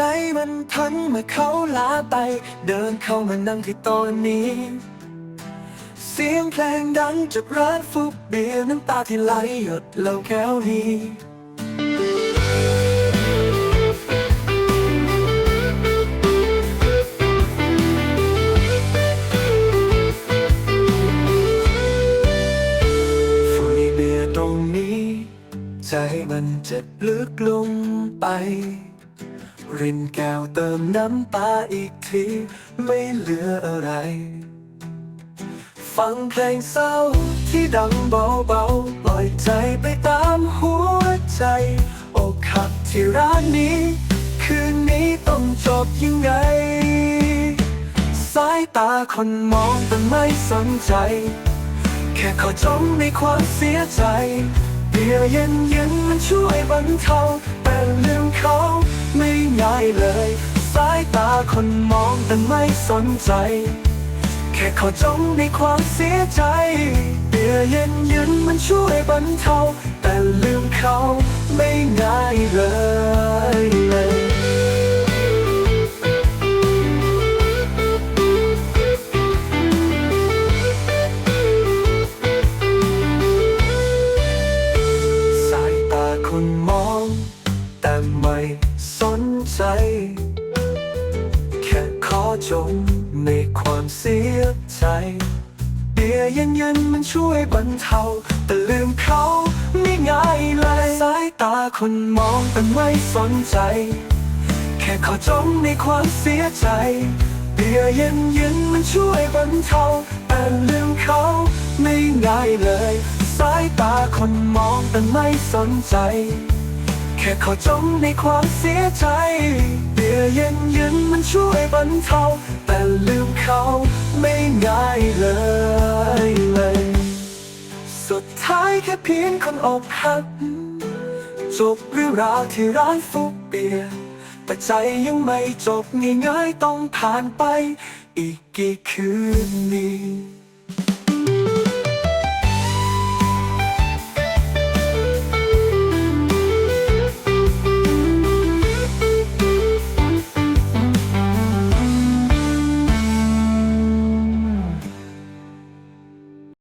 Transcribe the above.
ใจมันพังเมื่อเขาลาไป เดินเข้ามานั่งที่โต๊ะนี้ เสียงเพลงดังจากร้านฟุบเบียร์น้ำตาที่ไหลหยดเหล่าแก้วนี้ฝุ่นเบียตรงนี้ ใจมันเจ็บลึกลงไป รินแก้วเติมน้ำตาอีกที ไม่เหลืออะไร ฟังเพลงเศร้าที่ดังเบาๆ ปล่อยใจไปตามหัวใจ อกหักที่ร้านนี้ คืนนี้ต้องจบยังไง สายตาคนมองแต่ไม่สนใจ แค่เขาจมในความเสียใจเบียร์เย็นเย็นๆมันช่วยบรรเทาแต่ลืมเขา คนมองแต่ไม่สนใจ แค่เขาจมในความเสียใจ เบียร์เย็นเย็นมันช่วยบรรเทาแต่ลืมเขาไม่ง่ายเลยเลยสายตาคนมอง แต่ไม่สนใจ จมในความเสียใจเบียร์เย็นๆมันช่วยบรรเทา แต่ลืมเขาไม่ง่ายเลยสายตาคนมองแต่ไม่สนใจ แค่ขอจมในความเสียใจเบียร์เย็นๆมันช่วยบรรเทา แต่ลืมเขาไม่ง่ายเลย สายตาคนมองแต่ไม่สนใจ ค่เขาจมในความเสียใจเบียร์เย็นเย็นมันช่วยบรรเทาแต่ลืมเขาไม่ง่ายเลยเลย สุดท้ายแค่เพียงคนอกหักจบเรื่องราวที่ร้านฟุกเบียร์แต่ใจยังไม่จบง่ายๆต้องผ่านไป อีกกี่คืนนี้